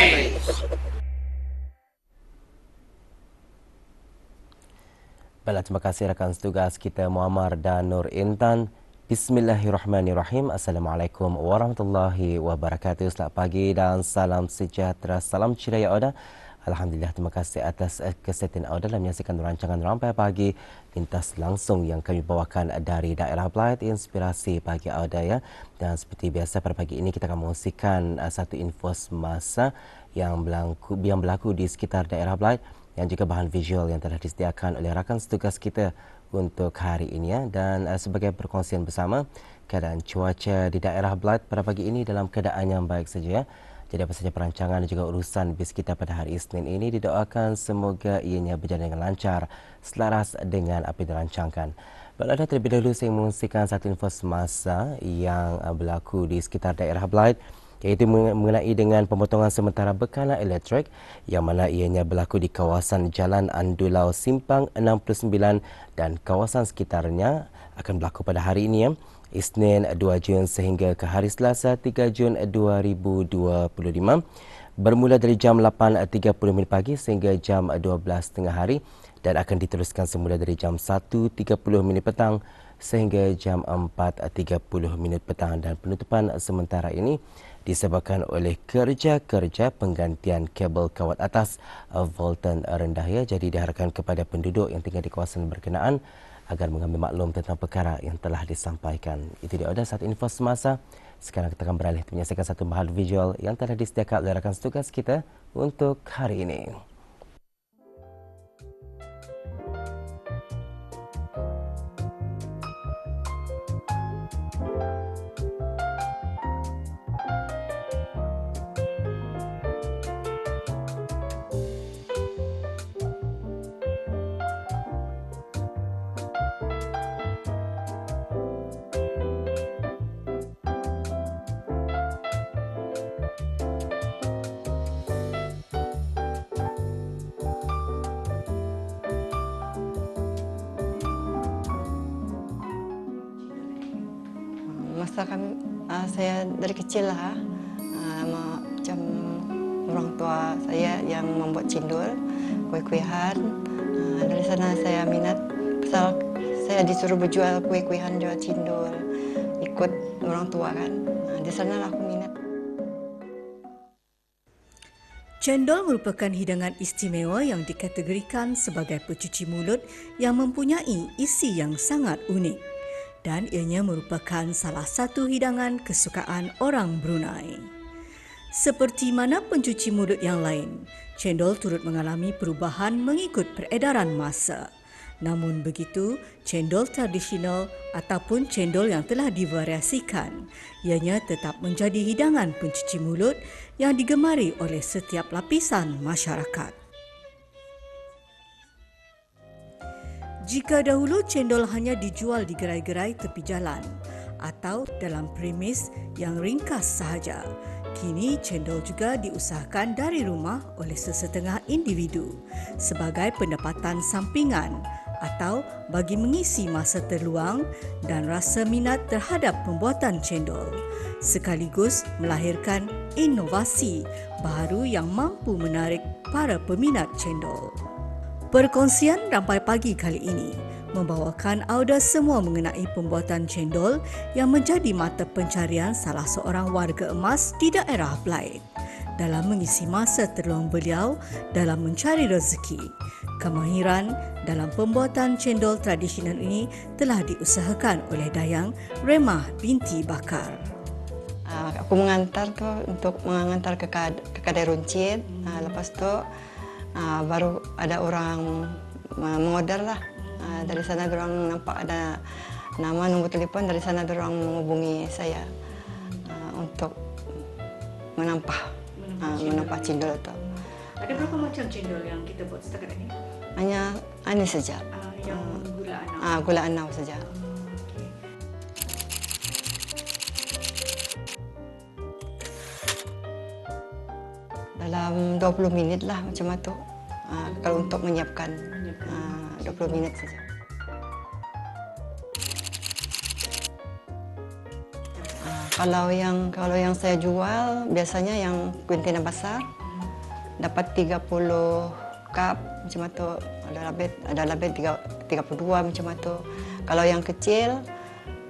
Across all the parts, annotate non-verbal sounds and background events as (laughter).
Melayu. Baiklah, terima kasih rakan setugas kita Muammar dan Nur Intan. Bismillahirrahmanirrahim. Assalamualaikum warahmatullahi wabarakatuh. Selamat pagi dan salam sejahtera. Salam ceria Oda. Alhamdulillah, terima kasih atas kesetiaan Oda dalam menyaksikan rancangan Rampai Pagi lintas langsung yang kami bawakan dari daerah Blight Inspirasi Pagi Oda ya. Dan seperti biasa pada pagi ini kita akan mengungsikan uh, satu info semasa yang berlaku, yang berlaku di sekitar daerah Blight yang juga bahan visual yang telah disediakan oleh rakan setugas kita untuk hari ini ya dan uh, sebagai perkongsian bersama keadaan cuaca di daerah Blight pada pagi ini dalam keadaan yang baik saja ya. Jadi apa saja perancangan dan juga urusan bis kita pada hari Isnin ini didoakan semoga ianya berjalan dengan lancar selaras dengan apa yang dirancangkan. Baiklah terlebih dahulu saya mengungsikan satu info semasa yang uh, berlaku di sekitar daerah Blight iaitu mengenai dengan pemotongan sementara bekalan elektrik yang mana ianya berlaku di kawasan Jalan Andulau Simpang 69 dan kawasan sekitarnya akan berlaku pada hari ini ya. Isnin 2 Jun sehingga ke hari Selasa 3 Jun 2025 bermula dari jam 8.30 minit pagi sehingga jam 12 tengah hari dan akan diteruskan semula dari jam 1.30 minit petang sehingga jam 4.30 minit petang dan penutupan sementara ini disebabkan oleh kerja-kerja penggantian kabel kawat atas uh, voltan rendah ya jadi diharapkan kepada penduduk yang tinggal di kawasan berkenaan agar mengambil maklum tentang perkara yang telah disampaikan. Itu dia ada satu info semasa. Sekarang kita akan beralih menyaksikan satu bahan visual yang telah disediakan oleh rakan tugas kita untuk hari ini. Masa kami uh, saya dari kecil lah uh, macam orang tua saya yang membuat cindul kue-kuehan uh, dari sana saya minat pasal saya disuruh berjual kue-kuehan jual cindul ikut orang tua kan. Uh, di sana lah aku minat. Cendol merupakan hidangan istimewa yang dikategorikan sebagai pencuci mulut yang mempunyai isi yang sangat unik dan ianya merupakan salah satu hidangan kesukaan orang Brunei. Seperti mana pencuci mulut yang lain, cendol turut mengalami perubahan mengikut peredaran masa. Namun begitu, cendol tradisional ataupun cendol yang telah divariasikan, ianya tetap menjadi hidangan pencuci mulut yang digemari oleh setiap lapisan masyarakat. Jika dahulu cendol hanya dijual di gerai-gerai tepi jalan atau dalam premis yang ringkas sahaja, kini cendol juga diusahakan dari rumah oleh sesetengah individu sebagai pendapatan sampingan atau bagi mengisi masa terluang dan rasa minat terhadap pembuatan cendol sekaligus melahirkan inovasi baru yang mampu menarik para peminat cendol. Perkongsian rampai pagi kali ini membawakan auda semua mengenai pembuatan cendol yang menjadi mata pencarian salah seorang warga emas di daerah Blight dalam mengisi masa terluang beliau dalam mencari rezeki. Kemahiran dalam pembuatan cendol tradisional ini telah diusahakan oleh Dayang Remah binti Bakar. Ah, aku mengantar tu untuk mengantar ke, kedai runcit. Ah, lepas tu uh, baru ada orang uh, mengorder lah. Uh, dari sana orang nampak ada nama nombor telefon dari sana orang menghubungi saya uh, untuk menampah uh, menampah cendol itu. Ada berapa macam cendol yang kita buat setakat ini? Hanya ini saja. Uh, yang gula anau. Ah, uh, gula anau saja. Dalam 20 minit lah macam itu. Uh, kalau untuk menyiapkan uh, 20 minit saja. Uh, Kalau yang kalau yang saya jual biasanya yang kuintina besar dapat 30 cup macam tu ada lebih ada lebih 32 macam tu. Kalau yang kecil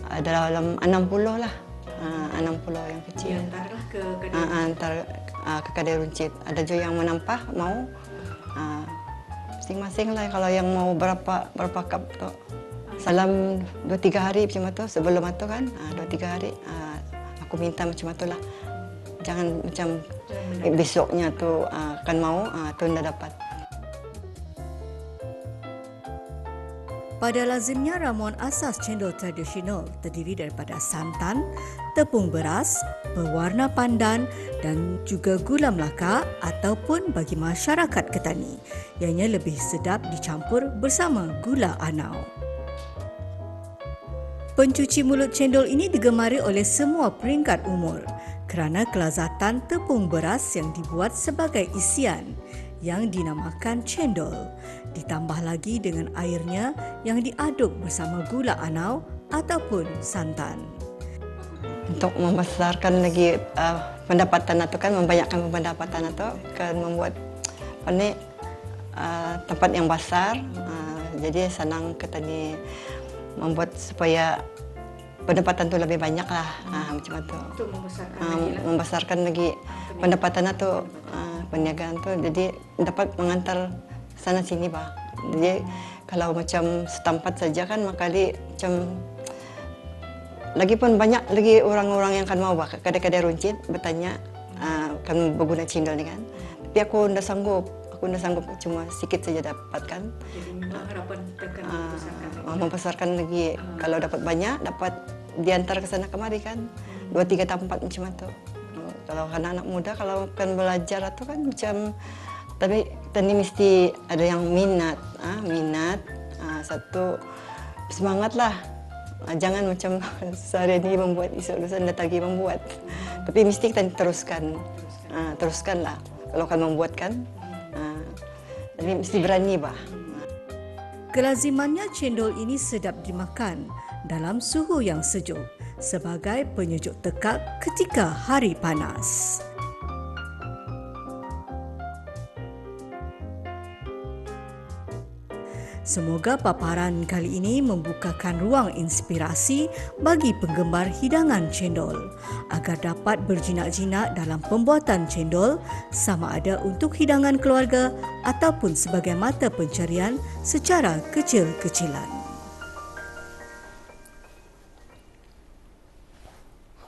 ada dalam 60 lah. Ha, 60 yang kecil. Antarlah ke Ha, antar uh, ke kedai runcit. Ada juga yang menampah mau uh, masing-masing lah kalau yang mau berapa berapa cup tu. Salam 2 3 hari macam tu sebelum tu kan. Uh, 2 3 hari uh, aku minta macam tu lah. Jangan macam besoknya tu uh, kan mau uh, tu dah dapat. Pada lazimnya ramuan asas cendol tradisional terdiri daripada santan, tepung beras, berwarna pandan dan juga gula melaka ataupun bagi masyarakat Ketani. Ianya lebih sedap dicampur bersama gula anau. Pencuci mulut cendol ini digemari oleh semua peringkat umur kerana kelazatan tepung beras yang dibuat sebagai isian yang dinamakan cendol ditambah lagi dengan airnya yang diaduk bersama gula anau ataupun santan. Untuk membesarkan lagi uh, pendapatan atau kan membanyakkan pendapatan atau kan membuat apa ni uh, tempat yang besar uh, jadi senang kita ni membuat supaya pendapatan tu lebih banyak lah uh, macam tu. Untuk membesarkan Uh, lagi lah. membesarkan lagi pendapatan tu uh, perniagaan tu jadi dapat mengantar sana sini bah. Jadi kalau macam setempat saja kan makali macam lagi pun banyak lagi orang-orang yang kan mau bah kadang-kadang runcit bertanya uh, kan berguna cendol ni kan. Tapi aku ndak sanggup. Aku ndak sanggup cuma sedikit saja dapat kan. Jadi harapan tekan Ah, membesarkan lagi. uh, membesarkan lagi. Kalau dapat banyak, dapat diantar ke sana kemari kan. Dua tiga tempat macam itu. Uh, Kalau anak-anak muda, kalau kan belajar itu kan macam tapi tadi mesti ada yang minat, ah minat. Ah, satu semangat lah. Ah, jangan macam (laughs) sehari ini membuat esok lusa datang lagi membuat. Tapi mesti kita teruskan. Ah, teruskanlah. Kalau kan membuat kan. Jadi mesti berani bah. Kelazimannya cendol ini sedap dimakan dalam suhu yang sejuk sebagai penyejuk tekak ketika hari panas. Semoga paparan kali ini membukakan ruang inspirasi bagi penggemar hidangan cendol agar dapat berjinak-jinak dalam pembuatan cendol sama ada untuk hidangan keluarga ataupun sebagai mata pencarian secara kecil-kecilan.